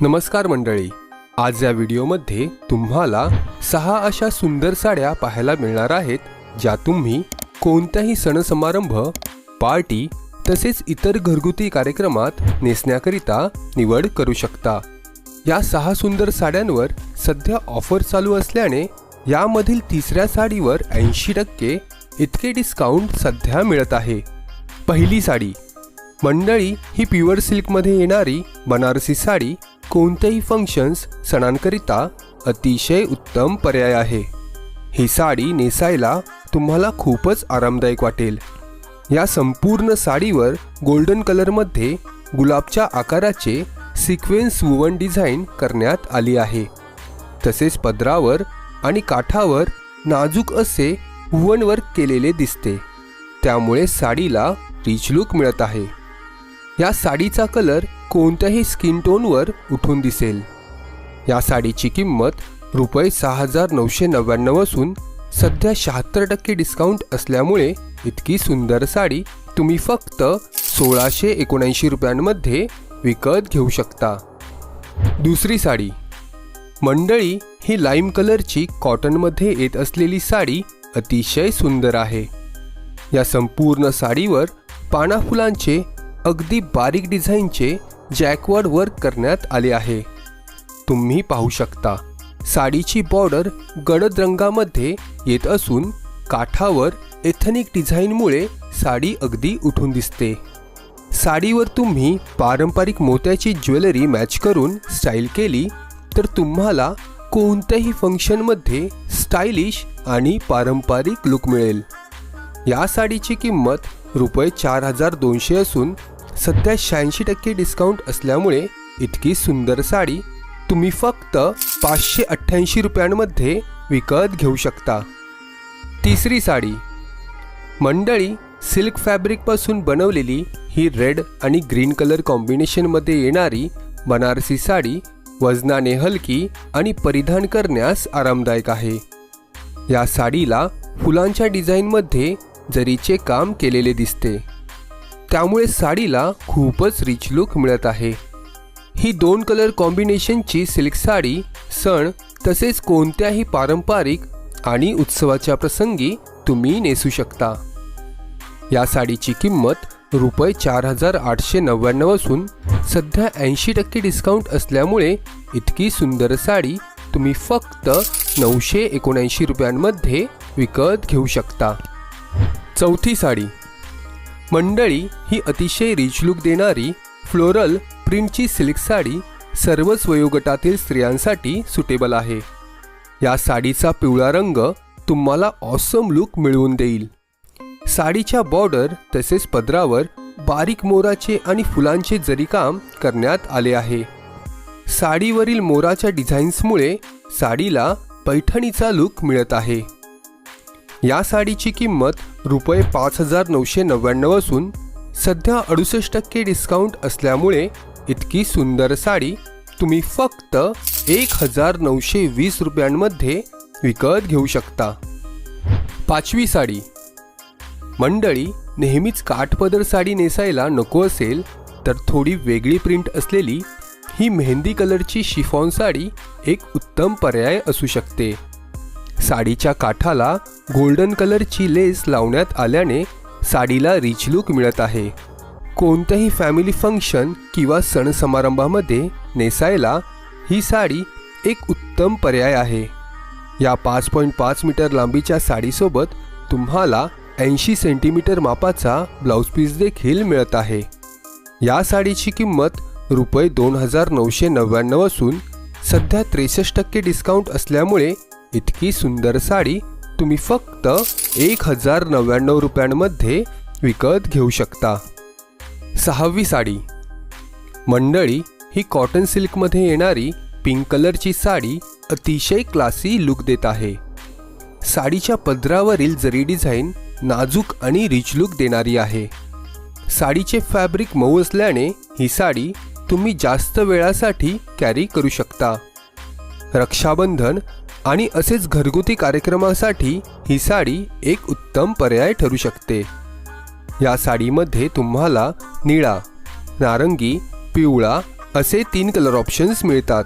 नमस्कार मंडळी. आज या व्हिडिओमध्ये तुम्हाला सहा अशा सुंदर साड्या पाहायला मिळणार आहेत ज्या तुम्ही कोणत्याही सण समारंभ पार्टी तसेच इतर घरगुती कार्यक्रमात नेसण्याकरिता निवड करू शकता. या सहा सुंदर साड्यांवर सध्या ऑफर चालू असल्याने यामधील तिसऱ्या साडीवर ऐंशी टक्के इतके डिस्काउंट सध्या मिळत आहे. पहिली साडी. मंडळी ही प्युअर सिल्कमध्ये येणारी बनारसी साडी कोणत्याही फंक्शन्स सणांकरिता अतिशय उत्तम पर्याय आहे. ही साडी नेसायला तुम्हाला खूपच आरामदायक वाटेल. या संपूर्ण साडीवर गोल्डन कलरमध्ये गुलाबच्या आकाराचे सिक्वेन्स वुवन डिझाईन करण्यात आली आहे. तसेच पदरावर आणि काठावर नाजूक असे वुवन वर्क केलेले दिसते. त्यामुळे साडीला रिच लुक मिळत आहे. या साडीचा कलर कोणत्याही स्किन टोनवर उठून दिसेल. या साडीची किंमत रुपये सहा हजार नऊशे नव्याण्णव असून सध्या शहात्तर टक्के डिस्काउंट असल्यामुळे इतकी सुंदर साडी तुम्ही फक्त सोळाशे एकोणऐंशी रुपयांमध्ये विकत घेऊ शकता. दुसरी साडी. मंडळी ही लाईम कलरची कॉटनमध्ये येत असलेली साडी अतिशय सुंदर आहे. या संपूर्ण साडीवर पाना फुलांचे अगदी बारीक डिझाईनचे जॅकवर्ड वर्क करण्यात आले आहे. तुम्ही पाहू शकता साडीची बॉर्डर गडद रंगामध्ये येत असून काठावर एथनिक डिझाईनमुळे साडी अगदी उठून दिसते. साडीवर तुम्ही पारंपरिक मोत्याची ज्वेलरी मॅच करून स्टाईल केली तर तुम्हाला कोणत्याही फंक्शनमध्ये स्टायलिश आणि पारंपरिक लुक मिळेल. या साडीची किंमत रुपये चार हजार दोनशे असून सध्या शहाऐंशी टक्के डिस्काउंट असल्यामुळे इतकी सुंदर साडी तुम्ही फक्त पाचशे अठ्ठ्याऐंशी रुपयांमध्ये विकत घेऊ शकता. तिसरी साडी. मंडळी सिल्क फॅब्रिकपासून बनवलेली ही रेड आणि ग्रीन कलर कॉम्बिनेशनमध्ये येणारी बनारसी साडी वजनाने हलकी आणि परिधान करण्यास आरामदायक आहे. या साडीला फुलांच्या डिझाईनमध्ये जरीचे काम केलेले दिसते. त्यामुळे साडीला खूपच रिच लुक मिळत आहे. ही दोन कलर कॉम्बिनेशनची सिल्क साडी सण तसेच कोणत्याही पारंपरिक आणि उत्सवाच्या प्रसंगी तुम्ही नेसू शकता. या साडीची किंमत रुपये चार हजार आठशे नव्याण्णव असून सध्या ऐंशी टक्के डिस्काउंट असल्यामुळे इतकी सुंदर साडी तुम्ही फक्त नऊशे एकोणऐंशी रुपयांमध्ये विकत घेऊ शकता. चौथी साडी. मंडळी ही अतिशय रिच लुक देणारी फ्लोरल प्रिंटची सिल्क साडी सर्वच वयोगटातील स्त्रियांसाठी सुटेबल आहे. या साडीचा पिवळा रंग तुम्हाला ऑसम लुक मिळवून देईल. साडीच्या बॉर्डर तसेच पदरावर बारीक मोराचे आणि फुलांचे जरीकाम करण्यात आले आहे. साडीवरील मोराच्या डिझाईन्समुळे साडीला पैठणीचा लुक मिळत आहे. या साडीची किंमत रुपये पाच हजार नऊशे नव्याण्णव असून सध्या अडुसष्ट टक्के डिस्काउंट असल्यामुळे इतकी सुंदर साडी तुम्ही फक्त एक हजार नऊशे वीस रुपयांमध्ये विकत घेऊ शकता. पाचवी साडी. मंडळी नेहमीच काठपदर साडी नेसायला नको असेल तर थोडी वेगळी प्रिंट असलेली ही मेहंदी कलरची शिफॉन साडी एक उत्तम पर्याय असू शकते. साडीच्या काठाला गोल्डन कलरची लेस लावण्यात आल्याने साडीला रिच लुक मिळत आहे. कोणत्याही फॅमिली फंक्शन किंवा सण समारंभामध्ये नेसायला ही साडी एक उत्तम पर्याय आहे. या पाच पॉईंट पाच मीटर लांबीच्या साडीसोबत तुम्हाला ऐंशी सेंटीमीटर मापाचा ब्लाऊज पीस देखील मिळत आहे. या साडीची किंमत रुपये दोन हजार नऊशे नव्याण्णव असून सध्या त्रेसष्ट टक्के डिस्काउंट असल्यामुळे इतकी सुंदर साडी तुम्ही फक्त एक हजार नव्याण्णव रुपयांमध्ये विकत घेऊ शकता. सहावी साडी. मंडळी ही कॉटन सिल्कमध्ये येणारी पिंक कलरची साडी अतिशय क्लासी लुक देत आहे. साडीच्या पदरावरील जरी डिझाईन नाजूक आणि रिच लुक देणारी आहे. साडीचे फॅब्रिक मऊ असल्याने ही साडी तुम्ही जास्त वेळासाठी कॅरी करू शकता. रक्षाबंधन आणि असेच घरगुती कार्यक्रमासाठी ही साडी एक उत्तम पर्याय ठरू शकते. या साडीमध्ये तुम्हाला निळा नारंगी पिवळा असे तीन कलर ऑप्शन्स मिळतात.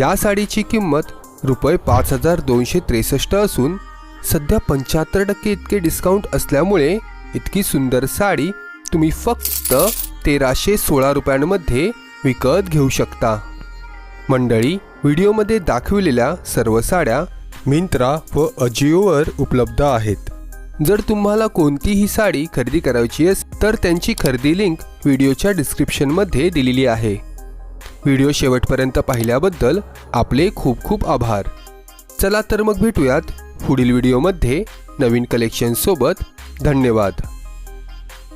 या साडीची किंमत रुपये पाच हजार दोनशे त्रेसष्ट असून सध्या पंच्याहत्तर टक्के इतके डिस्काउंट असल्यामुळे इतकी सुंदर साडी तुम्ही फक्त तेराशे सोळा रुपयांमध्ये विकत घेऊ शकता. मंडळी व्हिडिओमध्ये दाखविलेल्या सर्व साड्या मिंत्रा व अजिओवर उपलब्ध आहेत. जर तुम्हाला कोणतीही साडी खरेदी करायची असेल तर त्यांची खरेदी लिंक व्हिडिओच्या डिस्क्रिप्शनमध्ये दिलेली आहे. व्हिडिओ शेवटपर्यंत पाहिल्याबद्दल आपले खूप खूप आभार. चला तर मग भेटूयात पुढील व्हिडिओमध्ये. नवीन कलेक्शनसोबत धन्यवाद.